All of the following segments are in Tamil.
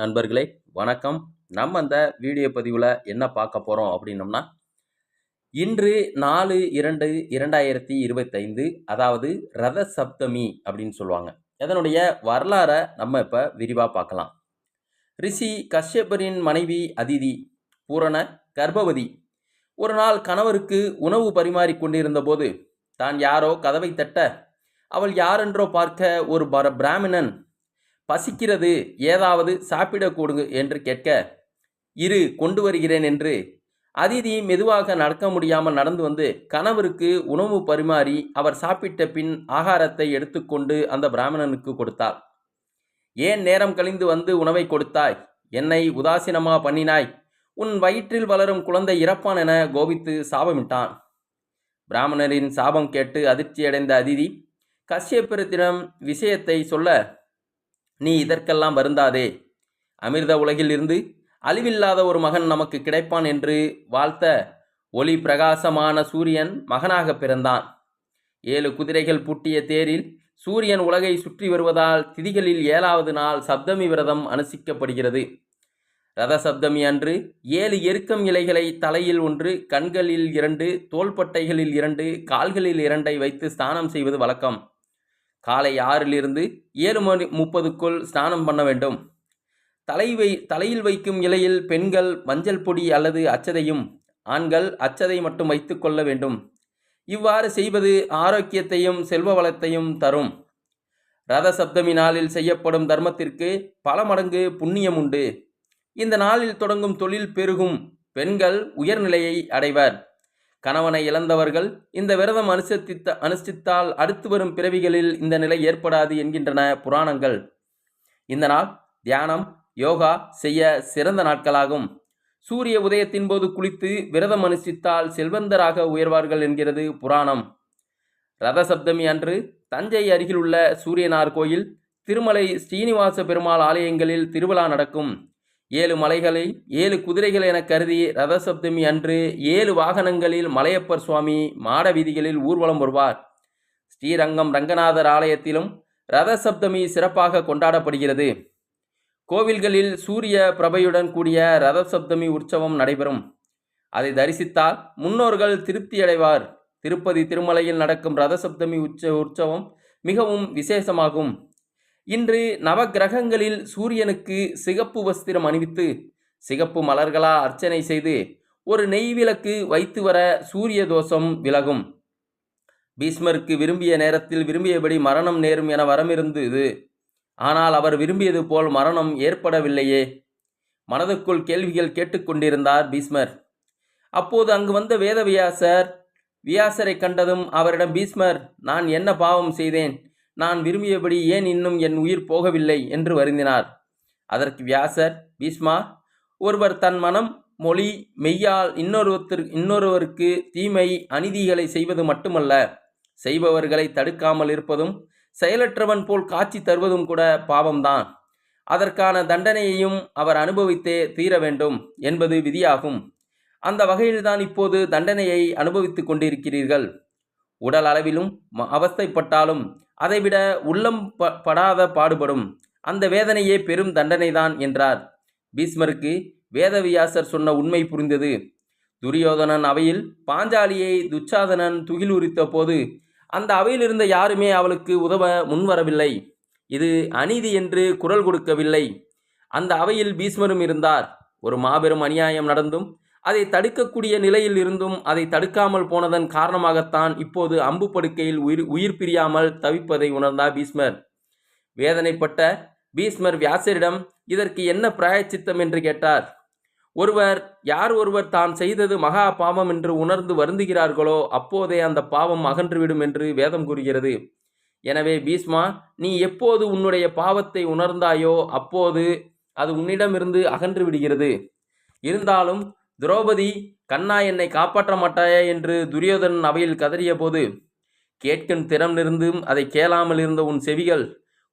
நண்பர்களே வணக்கம். நம்ம அந்த வீடியோ பதிவில் என்ன பார்க்க போகிறோம் அப்படின்னம்னா இன்று நாலு இரண்டு இரண்டாயிரத்தி இருபத்தைந்து அதாவது ரத சப்தமி அப்படின்னு சொல்லுவாங்க. அதனுடைய வரலாறை நம்ம இப்போ விரிவாக பார்க்கலாம். ரிஷி கஷ்யபரின் மனைவி அதிதி பூரண கர்ப்பவதி. ஒரு நாள் கணவருக்கு உணவு பரிமாறி கொண்டிருந்த போது தான் யாரோ கதவை தட்ட அவள் யாரென்றோ பார்க்க ஒரு பர பிராமணன் பசிக்கிறது. ஏதாவது சாப்பிடக் கொடுங்க என்று கேட்க இரு கொண்டு வருகிறேன் என்று அதிதி மெதுவாக நடக்க முடியாமல் நடந்து வந்து கணவருக்கு உணவு பரிமாறி அவர் சாப்பிட்ட பின் ஆகாரத்தை எடுத்துக்கொண்டு அந்த பிராமணனுக்கு கொடுத்தாள். ஏன் நேரம் கழிந்து வந்து உணவை கொடுத்தாய்? என்னை உதாசீனமா பண்ணினாய்? உன் வயிற்றில் வளரும் குழந்தை இறப்பான் என கோபித்து சாபமிட்டான். பிராமணரின் சாபம் கேட்டு அதிர்ச்சியடைந்த அதிதி கஷ்யபுரத்திடம் விஷயத்தை சொல்ல நீ இதற்கெல்லாம் வருந்தாதே. அமிர்த உலகில் இருந்து அழிவில்லாத ஒரு மகன் நமக்கு கிடைப்பான் என்று வாழ்த்த ஒளி பிரகாசமான சூரியன் மகனாக பிறந்தான். ஏழு குதிரைகள் பூட்டிய தேரில் சூரியன் உலகை சுற்றி வருவதால் திதிகளில் ஏழாவது நாள் சப்தமி விரதம் அனுசிக்கப்படுகிறது. ரத சப்தமி அன்று ஏழு எருக்கம் இலைகளை தலையில் ஒன்று கண்களில் இரண்டு தோள்பட்டைகளில் இரண்டு கால்களில் இரண்டை வைத்து ஸ்நானம் செய்வது வழக்கம். காலை ஆறிலிருந்து ஏழு மணி முப்பதுக்குள் ஸ்நானம் பண்ண வேண்டும். தலை வை தலையில் வைக்கும் இலையில் பெண்கள் மஞ்சள் பொடி அல்லது அச்சதையும் ஆண்கள் அச்சதை மட்டும் வைத்து கொள்ள வேண்டும். இவ்வாறு செய்வது ஆரோக்கியத்தையும் செல்வ வளத்தையும் தரும். ரத சப்தமி நாளில் செய்யப்படும் தர்மத்திற்கு பல மடங்கு புண்ணியம் உண்டு. இந்த நாளில் தொடங்கும் தொழில் பெருகும். பெண்கள் உயர்நிலையை அடைவர். கணவனை இழந்தவர்கள் இந்த விரதம் அனுசரித்த அனுஷ்டித்தால் அடுத்து வரும் பிறவிகளில் இந்த நிலை ஏற்படாது என்கின்றன புராணங்கள். இந்த நாள் தியானம் யோகா செய்ய சிறந்த நாட்களாகும். சூரிய உதயத்தின் போது குளித்து விரதம் அனுஷ்டித்தால் செல்வந்தராக உயர்வார்கள் என்கிறது புராணம். ரத சப்தமி அன்று தஞ்சை அருகிலுள்ள சூரியனார் கோயில் திருமலை ஸ்ரீனிவாச பெருமாள் ஆலயங்களில் திருவிழா நடக்கும். ஏழு மலைகளை ஏழு குதிரைகள் என கருதி ரதசப்தமி அன்று ஏழு வாகனங்களில் மலையப்பர் சுவாமி மாட வீதிகளில் ஊர்வலம் வருவார். ஸ்ரீரங்கம் ரங்கநாதர் ஆலயத்திலும் ரதசப்தமி சிறப்பாக கொண்டாடப்படுகிறது. கோவில்களில் சூரிய பிரபையுடன் கூடிய ரதசப்தமி உற்சவம் நடைபெறும். அதை தரிசித்தால் முன்னோர்கள் திருப்தி அடைவார். திருப்பதி திருமலையில் நடக்கும் ரதசப்தமி உற்ச உற்சவம் மிகவும் விசேஷமாகும். இன்று நவகிரகங்களில் சூரியனுக்கு சிகப்பு வஸ்திரம் அணிவித்து சிகப்பு மலர்களா அர்ச்சனை செய்து ஒரு நெய் விளக்கு வைத்து வர சூரிய தோஷம் விலகும். பீஷ்மருக்கு விரும்பிய நேரத்தில் விரும்பியபடி மரணம் நேரும் என வரமிருந்தது. ஆனால் அவர் விரும்பியது போல் மரணம் ஏற்படவில்லையே. மனதுக்குள் கேள்விகள் கேட்டுக்கொண்டிருந்தார் பீஷ்மர். அப்போது அங்கு வந்த வேதவியாசர் வியாசரை கண்டதும் அவரிடம் பீஷ்மர் நான் என்ன பாவம் செய்தேன்? நான் விரும்பியபடி ஏன் இன்னும் என் உயிர் போகவில்லை? என்று வருந்தினார். அதற்கு வியாசர் பீஷ்மா ஒருவர் தன் மனம் மொழி மெய்யால் இன்னொருவத்திற்கு இன்னொருவருக்கு தீமை அநீதிகளை செய்வது மட்டுமல்ல. செய்பவர்களை தடுக்காமல் இருப்பதும் செயலற்றவன் போல் காட்சி தருவதும் கூட பாவம்தான். அதற்கான தண்டனையையும் அவர் அனுபவித்தே தீர வேண்டும் என்பது விதியாகும். அந்த வகையில்தான் இப்போது தண்டனையை அனுபவித்துக் கொண்டிருக்கிறீர்கள். உடல் அளவிலும் அவஸ்தைப்பட்டாலும் அதைவிட உள்ளம் ப படாத பாடுபடும். அந்த வேதனையே பெரும் தண்டனைதான் என்றார். பீஸ்மருக்கு வேதவியாசர் சொன்ன உண்மை புரிந்தது. துரியோதனன் அவையில் பாஞ்சாலியை துச்சாதனன் துகில் உரித்த போது அந்த அவையில் இருந்த யாருமே அவளுக்கு உதவ முன்வரவில்லை. இது அநீதி என்று குரல் கொடுக்கவில்லை. அந்த அவையில் பீஸ்மரும் இருந்தார். ஒரு மாபெரும் அநியாயம் நடந்தும் அதை தடுக்கக்கூடிய நிலையில் இருந்தும் அதை தடுக்காமல் போனதன் காரணமாகத்தான் இப்போது அம்பு படுக்கையில் உயிர் உயிர் பிரியாமல் தவிப்பதை உணர்ந்தார் பீஸ்மர் வேதனைப்பட்ட பீஸ்மர் வியாசரிடம் இதற்கு என்ன பிராயச்சித்தம்? என்று கேட்டார். ஒருவர் யார் ஒருவர் தான் செய்தது மகா பாவம் என்று உணர்ந்து வருந்துகிறார்களோ அப்போதே அந்த பாவம் அகன்றுவிடும் என்று வேதம் கூறுகிறது. எனவே பீஸ்மா நீ எப்போது உன்னுடைய பாவத்தை உணர்ந்தாயோ அப்போது அது உன்னிடமிருந்து அகன்று விடுகிறது. இருந்தாலும் துரோபதி கண்ணா என்னை காப்பாற்ற மாட்டாயா? என்று துரியோதனன் அவையில் கதறிய போது கேட்கும் திறம் இருந்தும் அதை கேளாமல் இருந்த உன் செவிகள்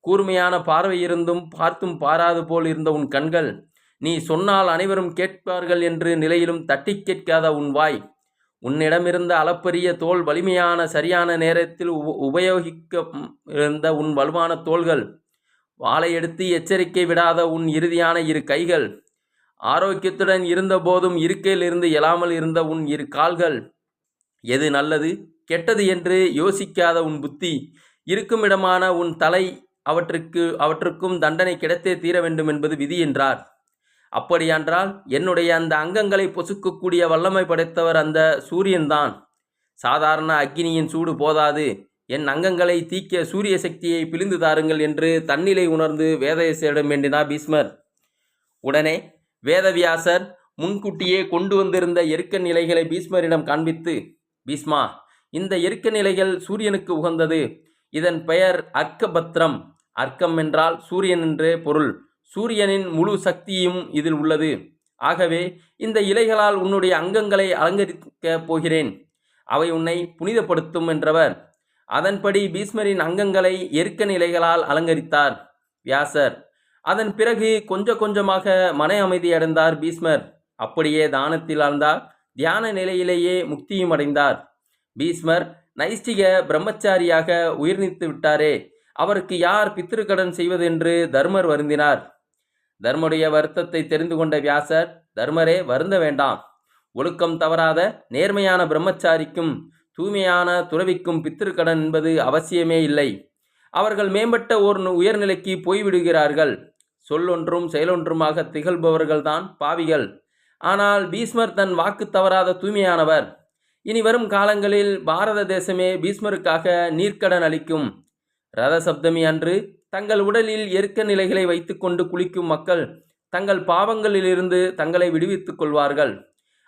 கூர்மையான பார்வை இருந்தும் பார்த்தும் பாராது போல் இருந்த உன் கண்கள் நீ சொன்னால் அனைவரும் கேட்பார்கள் என்று நிலையிலும் தட்டி கேட்காத உன் வாய் உன்னிடமிருந்த அளப்பரிய தோல் வலிமையான சரியான நேரத்தில் உபயோகிக்க இருந்த உன் வலுவான தோள்கள் வாளை எடுத்து எச்சரிக்கை விடாத உன் இறுதியான இரு கைகள் ஆரோக்கியத்துடன் இருந்தபோதும் இருக்கையிலிருந்து எழாமல் இருந்த உன் இரு கால்கள் எது நல்லது? கெட்டது என்று யோசிக்காத உன் புத்தி இருக்குமிடமான உன் தலை அவற்றுக்கு அவற்றுக்கும் தண்டனை கிடைத்தே தீர வேண்டும் என்பது விதி என்றார். அப்படியென்றால் என்னுடைய அந்த அங்கங்களை பொசுக்கக்கூடிய வல்லமை படைத்தவர் அந்த சூரியன்தான். சாதாரண அக்னியின் சூடு போதாது. என் அங்கங்களை தீக்க சூரிய சக்தியை பிழிந்து தாருங்கள் என்று தன்னிலை உணர்ந்து வேதவியாசரிடம் வேண்டினார் பீஸ்மர் உடனே வேதவியாசர் முன்கூட்டியே கொண்டு வந்திருந்த எருக்க நிலைகளை பீஷ்மரிடம் காண்பித்து பீஷ்மா இந்த எருக்க நிலைகள் சூரியனுக்கு உகந்தது. இதன் பெயர் அர்க்கபத்ரம். அர்க்கம் என்றால் சூரியன் என்றே பொருள். சூரியனின் முழு சக்தியும் இதில் உள்ளது. ஆகவே இந்த இலைகளால் உன்னுடைய அங்கங்களை அலங்கரிக்கப் போகிறேன். அவை உன்னை புனிதப்படுத்தும் என்றவர். அதன்படி பீஸ்மரின் அங்கங்களை எருக்க நிலைகளால் அலங்கரித்தார். வியாசர் அதன் பிறகு கொஞ்சம் கொஞ்சமாக மன அமைதி அடைந்தார் பீஸ்மர் அப்படியே தானத்தில் ஆழ்ந்தார். தியான நிலையிலேயே முக்தியும் அடைந்தார். பீஸ்மர் நைஷ்டிக பிரம்மச்சாரியாக உயிர்நீத்து விட்டாரே. அவருக்கு யார் பித்திருக்கடன் செய்வதென்று தர்மர் வருந்தினார். தர்மருடைய வருத்தத்தை தெரிந்து கொண்ட வியாசர் தர்மரே வருந்த வேண்டாம். ஒழுக்கம் தவறாத நேர்மையான பிரம்மச்சாரிக்கும் தூய்மையான துறவிக்கும் பித்திருக்கடன் என்பது அவசியமே இல்லை. அவர்கள் மேம்பட்ட ஓர் உயர்நிலைக்கு போய்விடுகிறார்கள். சொல்லொன்றும் செயலொன்றுமாக திகழ்பவர்கள்தான் பாவிகள். ஆனால் பீஸ்மர் தன் வாக்கு தவறாத தூய்மையானவர். இனி வரும் காலங்களில் பாரத தேசமே பீஸ்மருக்காக நீர்க்கடன் அளிக்கும். ரத சப்தமி அன்று தங்கள் உடலில் எருக்க நிலைகளை வைத்துக்கொண்டு குளிக்கும் மக்கள் தங்கள் பாவங்களிலிருந்து தங்களை விடுவித்துக் கொள்வார்கள்.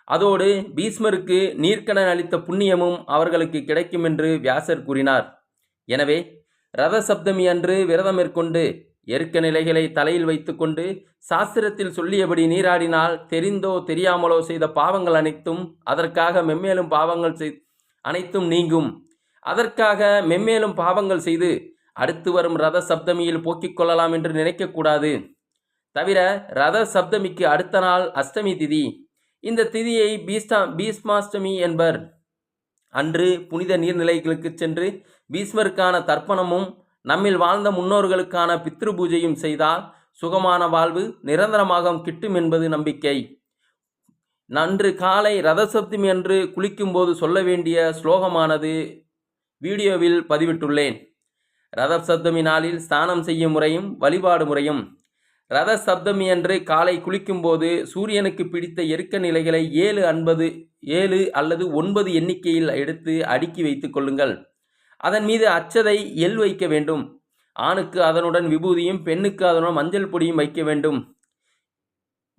அதோடு பீஸ்மருக்கு நீர்க்கடன் அளித்த புண்ணியமும் அவர்களுக்கு கிடைக்கும் என்று வியாசர் கூறினார். எனவே ரத சப்தமி அன்று விரதம் மேற்கொண்டு எருக்க நிலைகளை தலையில் வைத்துக்கொண்டு சாஸ்திரத்தில் சொல்லியபடி நீராடினால் தெரிந்தோ தெரியாமலோ செய்த பாவங்கள் அனைத்தும் அதற்காக மெம்மேலும் பாவங்கள் செய் அனைத்தும் நீங்கும். அதற்காக மெம்மேலும் பாவங்கள் செய்து அடுத்து வரும் ரத சப்தமியில் போக்கிக் கொள்ளலாம் என்று நினைக்கக்கூடாது. தவிர ரத சப்தமிக்கு அடுத்த நாள் அஷ்டமி திதி. இந்த திதியை பீஸ்டா பீஸ்மாஷ்டமி என்பர். அன்று புனித நீர்நிலைகளுக்கு சென்று பீஸ்மருக்கான தர்ப்பணமும் நம்மில் வாழ்ந்த முன்னோர்களுக்கான பித்ரு பூஜையும் செய்தால் சுகமான வாழ்வு நிரந்தரமாக கிட்டும் என்பது நம்பிக்கை. நன்று காலை ரதசப்தமி என்று குளிக்கும்போது சொல்ல வேண்டிய ஸ்லோகமானது வீடியோவில் பதிவிட்டுள்ளேன். ரத சப்தமி நாளில் ஸ்தானம் செய்யும் முறையும் வழிபாடு முறையும். ரத சப்தமி அன்று காலை குளிக்கும்போது சூரியனுக்கு பிடித்த எருக்க நிலைகளை ஏழு அன்பது ஏழு அல்லது ஒன்பது எண்ணிக்கையில் எடுத்து அடுக்கி வைத்துக் கொள்ளுங்கள். அதன் மீது அச்சதை எள் வைக்க வேண்டும். ஆணுக்கு அதனுடன் விபூதியும் பெண்ணுக்கு அதனுடன் மஞ்சள் பொடியும் வைக்க வேண்டும்.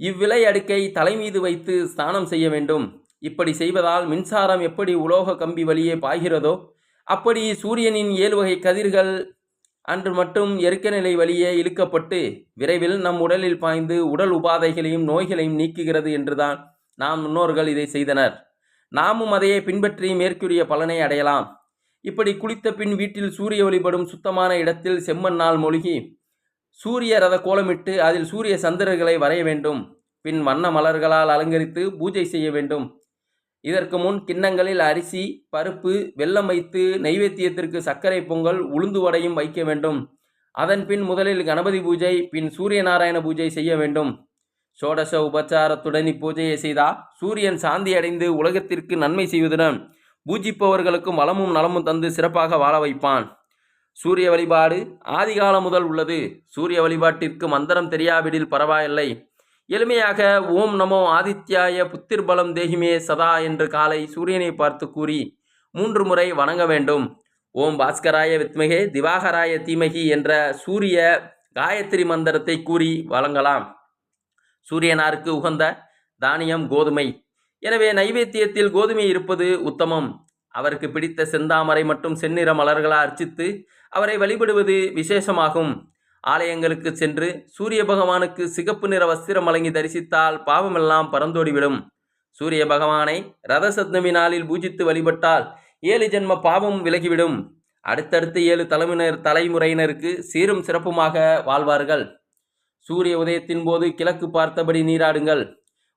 இவ்விலை அடுக்கை தலை மீது வைத்து ஸ்நானம் செய்ய வேண்டும். இப்படி செய்வதால் மின்சாரம் எப்படி உலோக கம்பி வழியே பாய்கிறதோ அப்படி சூரியனின் ஏழு வகை கதிர்கள் அன்று மட்டும் எருக்க நிலை வழியே இழுக்கப்பட்டு விரைவில் நம் உடலில் பாய்ந்து உடல் உபாதைகளையும் நோய்களையும் நீக்குகிறது என்றுதான் நாம் முன்னோர்கள் இதை செய்தனர். நாமும் அதையே பின்பற்றி மேற்கூறிய பலனை அடையலாம். இப்படி குளித்த பின் வீட்டில் சூரிய வழிபடும் சுத்தமான இடத்தில் செம்மண்ணால் மூழ்கி சூரிய ரத கோலமிட்டு அதில் சூரிய சந்திரர்களை வரைய வேண்டும். பின் வண்ண மலர்களால் அலங்கரித்து பூஜை செய்ய வேண்டும். இதற்கு முன் கிண்ணங்களில் அரிசி பருப்பு வெல்லம் வைத்து நைவேத்தியத்திற்கு சர்க்கரை பொங்கல் உளுந்து வடையும் வைக்க வேண்டும். அதன் பின் முதலில் கணபதி பூஜை பின் சூரிய நாராயண பூஜை செய்ய வேண்டும். சோடச உபச்சாரத்துடன் இப்பூஜையை செய்தால் சூரியன் சாந்தி அடைந்து உலகத்திற்கு நன்மை செய்வதுடன் பூஜிப்பவர்களுக்கும் வளமும் நலமும் தந்து சிறப்பாக வாழ வைப்பான். சூரிய வழிபாடு ஆதிகாலம் முதல் உள்ளது. சூரிய வழிபாட்டிற்கு மந்திரம் தெரியாவிடில் பரவாயில்லை. எளிமையாக ஓம் நமோ ஆதித்யாய புத்திர் பலம் தேகிமே சதா என்று காலை சூரியனை பார்த்து கூறி மூன்று முறை வணங்க வேண்டும். ஓம் பாஸ்கராய வித்மகே திவாகராய தீமகி என்ற சூரிய காயத்ரி மந்திரத்தை கூறி வழங்கலாம். சூரியனாருக்கு உகந்த தானியம் கோதுமை. எனவே நைவேத்தியத்தில் கோதுமை இருப்பது உத்தமம். அவருக்கு பிடித்த செந்தாமரை மற்றும் செந்நிற மலர்களாக அர்ச்சித்து அவரை வழிபடுவது விசேஷமாகும். ஆலயங்களுக்கு சென்று சூரிய பகவானுக்கு சிகப்பு நிற வஸ்திரம் வழங்கி தரிசித்தால் பாவமெல்லாம் பறந்தோடிவிடும். சூரிய பகவானை ரத சப்தமி நாளில் பூஜித்து வழிபட்டால் ஏழு ஜென்ம பாவம் விலகிவிடும். அடுத்தடுத்த ஏழு தலைமுனர் தலைமுறையினருக்கு சீரும் சிறப்புமாக வாழ்வார்கள். சூரிய உதயத்தின் போது கிழக்கு பார்த்தபடி நீராடுங்கள்.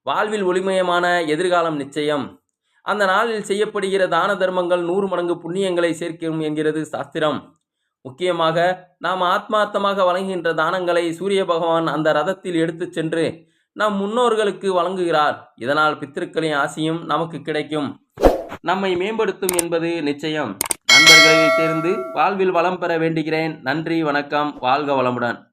வாழ்வில் ஒளிமயமான எதிர்காலம் நிச்சயம். அந்த நாளில் செய்யப்படுகிற தான தர்மங்கள் நூறு மடங்கு புண்ணியங்களை சேர்க்கும் என்கிறது சாஸ்திரம். முக்கியமாக நாம் ஆத்மார்த்தமாக வழங்குகின்ற தானங்களை சூரிய பகவான் அந்த ரதத்தில் எடுத்துச் சென்று நம் முன்னோர்களுக்கு வழங்குகிறார். இதனால் பித்திருக்களின் ஆசையும் நமக்கு கிடைக்கும். நம்மை மேம்படுத்தும் என்பது நிச்சயம். நண்பர்களை சேர்ந்து வாழ்வில் வளம் பெற வேண்டுகிறேன். நன்றி வணக்கம். வாழ்க வளமுடன்.